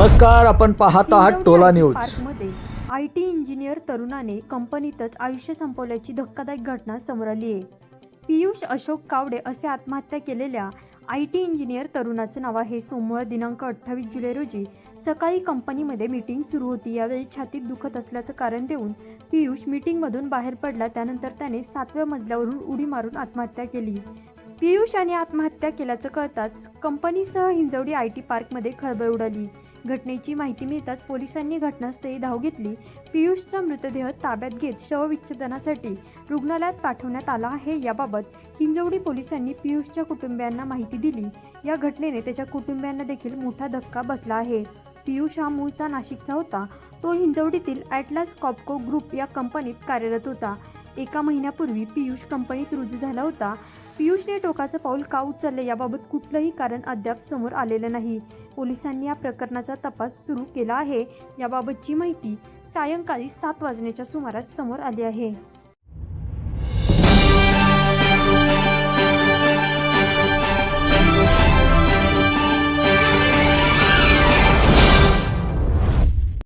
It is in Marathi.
नमस्कार आपण पाहत आहात Tola news. I T engineer तरुणाने कंपनीतच आयुष्य संपवल्याची धक्कादायक घटना समोर आली आहे. पियुष अशोक कावडे असे आत्महत्या केलेल्या आय टी इंजिनियर तरुणाचं नाव आहे. सोमवार दिनांक अठ्ठावीस जुलै रोजी सकाळी कंपनीमध्ये मीटिंग सुरू होती. यावेळी छातीत दुखत असल्याचं कारण देऊन पियुष मीटिंगमधून बाहेर पडला. त्यानंतर त्याने सातव्या मजल्यावरून उडी मारून आत्महत्या केली. पियुष याने आत्महत्या केल्याचं कळताच कंपनीसह हिंजवडी आय टी पार्कमध्ये खळबळ उडाली. घटनेची माहिती मिळताच पोलिसांनी घटनास्थळी धाव घेतली. पियुषचा मृतदेह ताब्यात घेत शवविच्छेदनासाठी रुग्णालयात पाठवण्यात आला आहे याबाबत हिंजवडी पोलिसांनी पियुषच्या कुटुंबियांना माहिती दिली. या घटनेने त्याच्या कुटुंबियांना देखील मोठा धक्का बसला आहे. पियुष हा मूळचा नाशिकचा होता. तो हिंजवडीतील ॲटलास कॉपको ग्रुप या कंपनीत कार्यरत होता. एका महिन्यापूर्वी पियुष कंपनीत रुजू झाला होता. पियुषने टोकाचं पाऊल का उचललं याबाबत कुठलंही कारण अद्याप समोर आलेलं नाही. पोलिसांनी या प्रकरणाचा तपास सुरू केला आहे. याबाबतची माहिती सायंकाळी सात वाजण्याच्या सुमारास समोर आली आहे.